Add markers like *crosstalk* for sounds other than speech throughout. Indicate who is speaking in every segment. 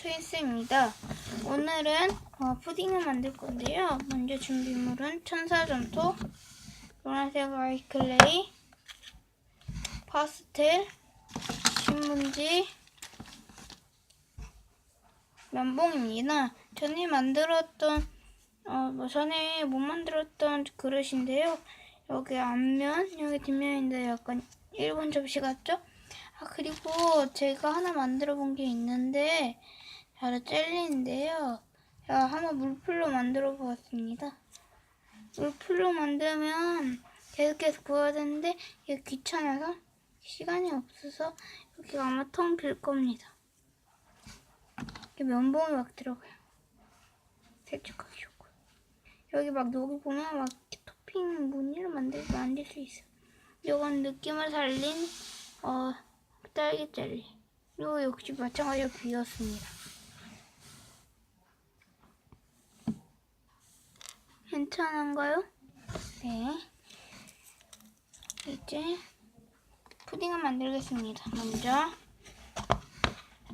Speaker 1: 트윈스입니다. 오늘은 어, 푸딩을 만들 건데요. 먼저 준비물은 천사점토, 노란색 아이클레이, 파스텔, 신문지, 면봉입니다. 전에 만들었던 어, 뭐 전에 못 만들었던 그릇인데요. 여기 앞면, 여기 뒷면인데 약간 일본 접시 같죠? 아, 그리고 제가 하나 만들어 본 게 있는데, 바로 젤리인데요. 제가 한번 물풀로 만들어 보았습니다. 물풀로 만들면 계속해서 구워야 되는데, 이게 귀찮아서 시간이 없어서 여기가 아마 텅 빌 겁니다. 이렇게 면봉이 막 들어가요. 세척하기 좋고. 여기 막 여기 보면 막 이렇게 토핑 무늬를 만들, 만들 수 있어요. 이건 느낌을 살린, 어, 딸기 젤리. 이거 역시 마찬가지로 비었습니다. 괜찮은가요? 네. 이제 푸딩을 만들겠습니다. 먼저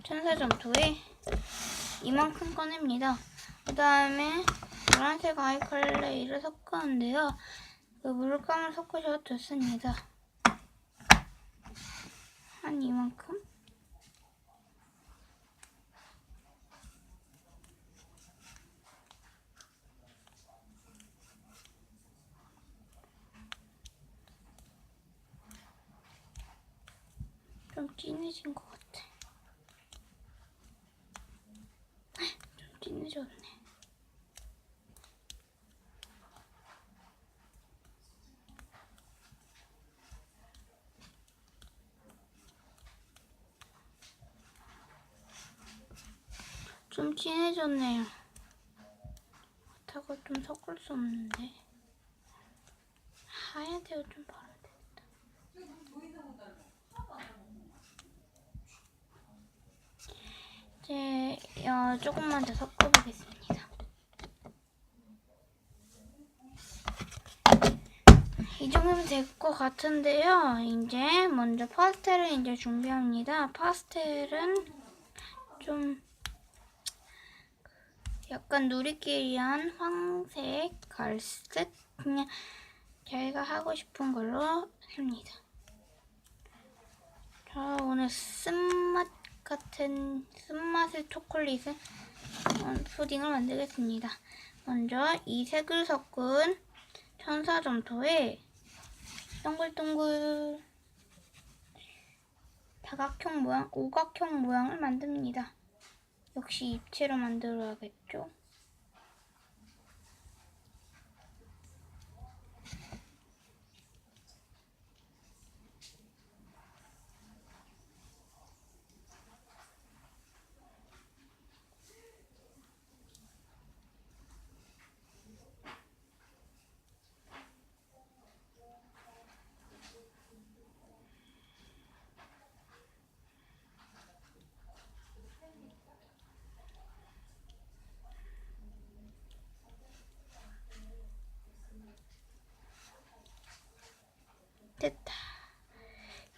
Speaker 1: 천사점토에 이만큼 꺼냅니다. 그 다음에 노란색 아이컬레이를 섞었는데요. 그 물감을 섞으셔도 좋습니다. 한 이만큼? 좀 진해진 것 같아. 좀 진해졌네. 좀 진해졌네요. 다가 좀 섞을 수 없는데. 하얀색을 좀 바르면 되겠다. 이제 어, 조금만 더 섞어보겠습니다. 이 정도면 될 것 같은데요. 이제 먼저 파스텔을 이제 준비합니다. 파스텔은 좀 약간 누리끼리한 황색, 갈색 그냥 저희가 하고 싶은 걸로 합니다. 자 오늘 쓴맛 같은 쓴맛의 초콜릿을 어, 푸딩을 만들겠습니다. 먼저 이 색을 섞은 천사 점토에 동글동글 다각형 모양, 오각형 모양을 만듭니다. 역시 입체로 만들어야겠죠? 됐다.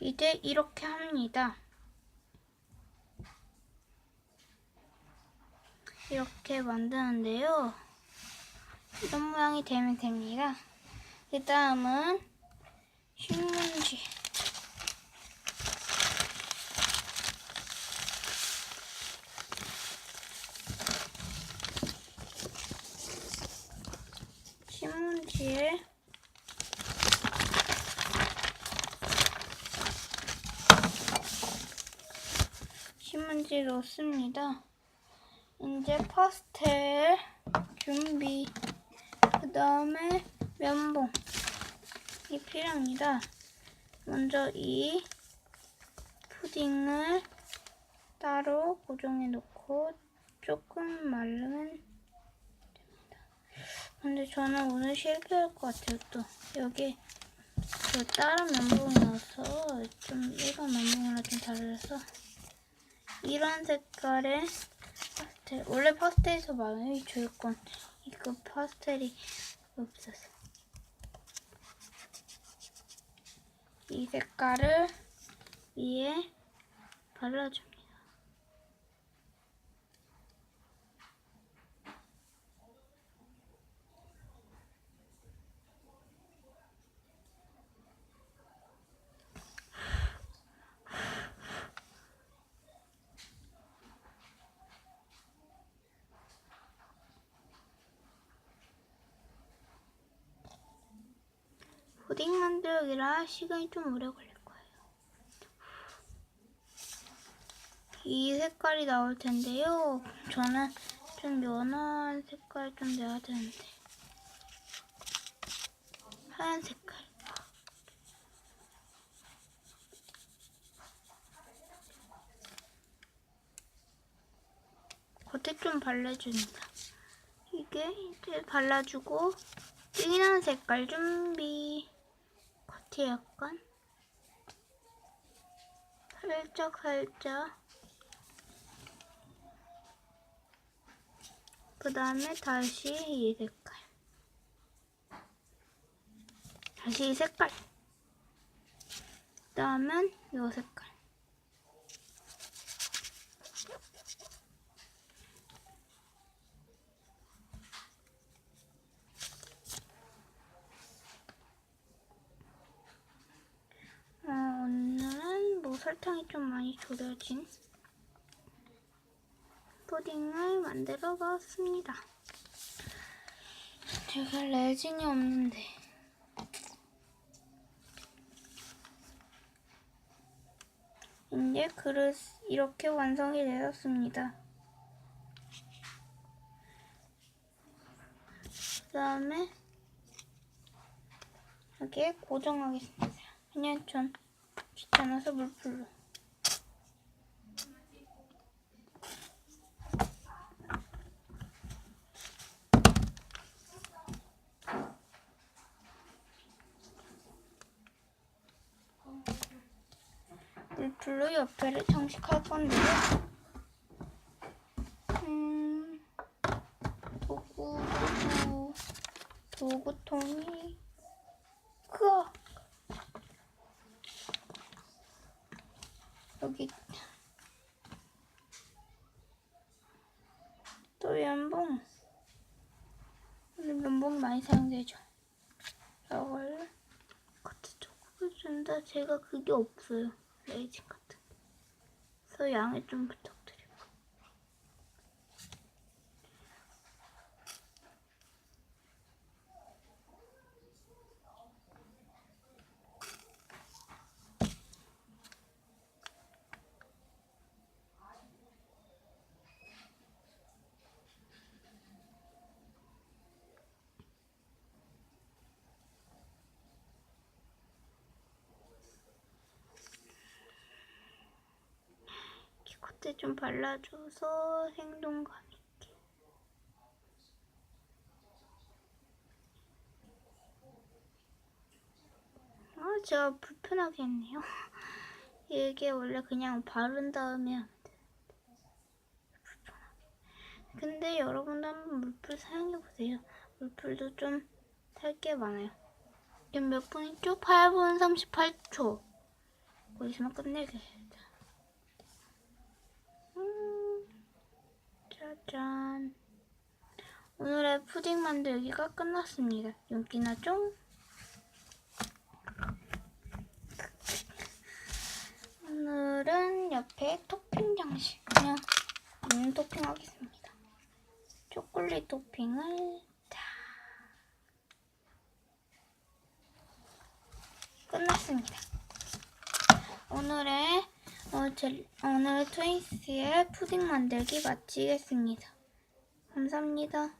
Speaker 1: 이제 이렇게 합니다. 이렇게 만드는데요. 이런 모양이 되면 됩니다. 그 다음은 신문지. 신문지에 신문지 넣습니다. 이제 파스텔 준비. 그 다음에 면봉이 필요합니다. 먼저 이 푸딩을 따로 고정해 놓고 조금 말르면 됩니다. 근데 저는 오늘 실패할 것 같아요. 또 여기 그 다른 면봉이어서 좀 일반 면봉이랑 좀 달라서 이런 색깔의 파스텔. 원래 파스텔에서 많아요. 이 조이콘. 이거 파스텔이 없어서. 이 색깔을 위에 발라줍니다. 푸딩 만들기라 시간이 좀 오래 걸릴 거예요. 이 색깔이 나올 텐데요. 저는 좀 연한 색깔 좀 내야 되는데. 하얀 색깔. 겉에 좀 발라줍니다. 이게 이제 발라주고 진한 색깔 준비. 겉에 약간 살짝 살짝. 그 다음에 다시 이 색깔. 다시 이 색깔. 그 다음은 이 색깔. 어, 오늘은 뭐 설탕이 좀 많이 졸여진 푸딩을 만들어 봤습니다. 제가 레진이 없는데. 이제 그릇 이렇게 완성이 되었습니다. 그 다음에 여기에 고정하겠습니다. 그냥 전 귀찮아서 물풀로. 물풀로 옆에를 장식할 건데요. 음, 도구, 도구, 도구통이, 크아 여기 또 면봉 오늘 면봉 많이 사용되죠 이걸 같이 조금 준다. 제가 그게 없어요. 레이징 같은 게 그래서 양해 좀 부탁 겉에 좀 발라줘서 생동감 있게. 아 제가 불편하게 했네요. *laughs* 이게 원래 그냥 바른 다음에 근데 여러분도 한번 물풀 사용해보세요. 물풀도 좀 탈 게 많아요. 지금 몇 분이죠? 8분 38초. 곧 있으면 끝내겠습니다 음, 짜잔. 오늘의 푸딩 만들기가 끝났습니다. 윤기 나죠? 오늘은 옆에 토핑 장식 그냥 음, 토핑 하겠습니다. 초콜릿 토핑을 다 끝났습니다. 오늘의 어, 제, 오늘 트윈스의 푸딩 만들기 마치겠습니다. 감사합니다.